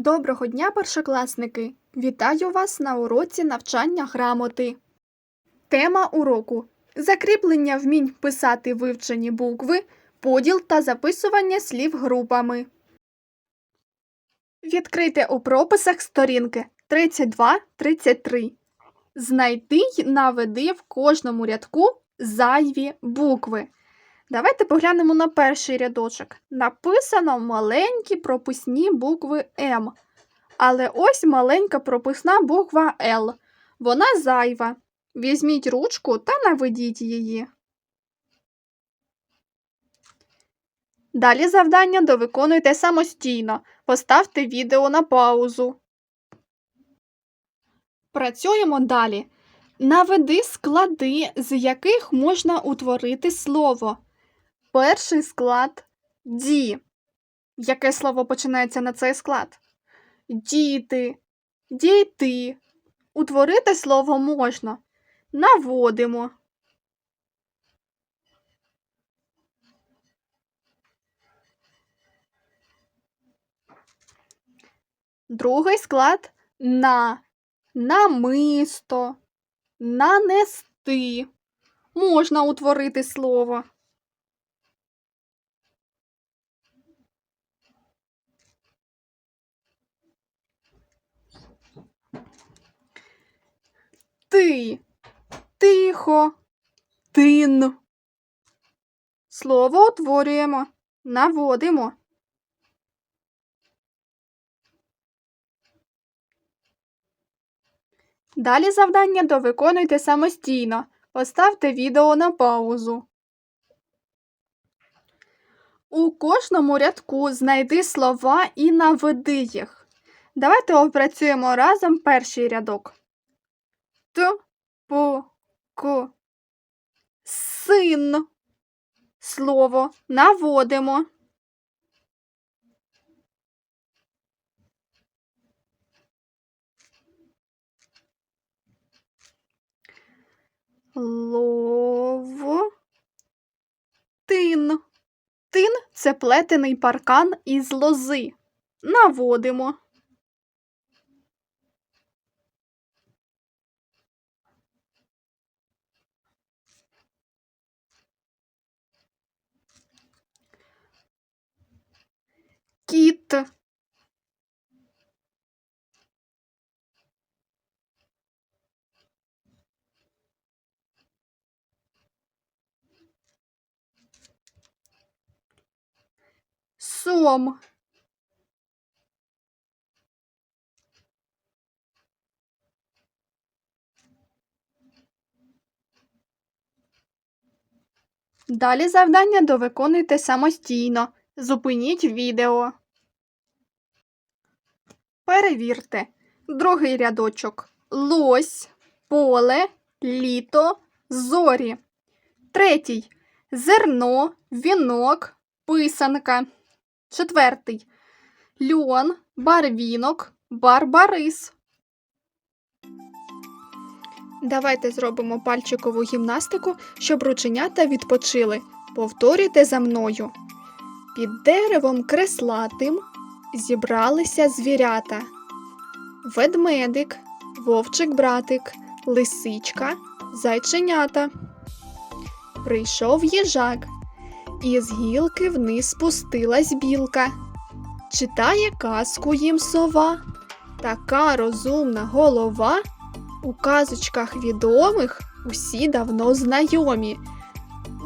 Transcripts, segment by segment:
Доброго дня, першокласники! Вітаю вас на уроці навчання грамоти. Тема уроку закріплення вмінь писати вивчені букви, поділ та записування слів групами. Відкрийте у прописах сторінки 32-33. Знайди й наведи в кожному рядку зайві букви. Давайте поглянемо на перший рядочок. Написано маленькі прописні букви М. Але ось маленька прописна буква Л. Вона зайва. Візьміть ручку та наведіть її. Далі завдання довиконуйте самостійно. Поставте відео на паузу. Працюємо далі. Наведи склади, з яких можна утворити слово. Перший склад ді. Яке слово починається на цей склад? Діти, дійти. Утворити слово можна. Наводимо. Другий склад на. Намисто. Нанести. Можна утворити слово. Ти. Тихо. Тин. Слово утворюємо. Наводимо. Далі завдання довиконуйте самостійно. Поставте відео на паузу. У кожному рядку знайди слова і наведи їх. Давайте опрацюємо разом перший рядок. Т, П, К. Син. Слово наводимо. Лов. Тин. Тин це плетений паркан із лози. Наводимо. Кіт. Сом. Далі завдання довиконуйте самостійно. Зупиніть відео. Перевірте. Другий рядочок. Лось, поле, літо, зорі. Третій. Зерно, вінок, писанка. Четвертий. Льон, барвінок, барбарис. Давайте зробимо пальчикову гімнастику, щоб рученята відпочили. Повторюйте за мною. Під деревом креслатим зібралися звірята. Ведмедик, вовчик-братик, лисичка, зайченята. Прийшов їжак, і з гілки вниз спустилась білка. Читає казку їм сова, така розумна голова. У казочках відомих усі давно знайомі.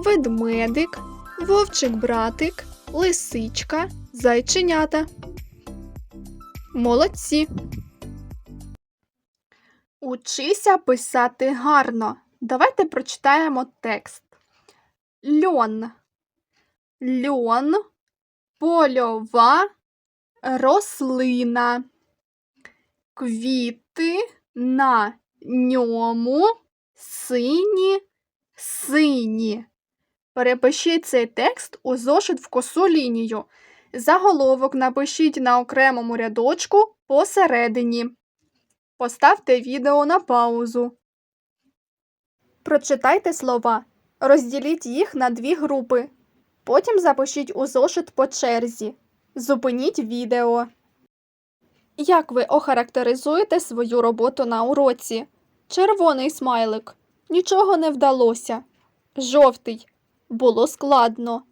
Ведмедик, вовчик-братик, лисичка, зайченята. Молодці. Учися писати гарно. Давайте прочитаємо текст. Льон. Льон польова рослина. Квіти на ньому сині сині. Перепишіть цей текст у зошит в косу лінію. Заголовок напишіть на окремому рядочку посередині. Поставте відео на паузу. Прочитайте слова. Розділіть їх на дві групи. Потім запишіть у зошит по черзі. Зупиніть відео. Як ви охарактеризуєте свою роботу на уроці? Червоний смайлик. Нічого не вдалося. Жовтий. Було складно.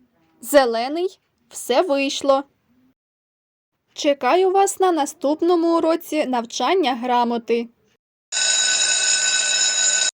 Зелений. Все вийшло. Чекаю вас на наступному уроці навчання грамоти.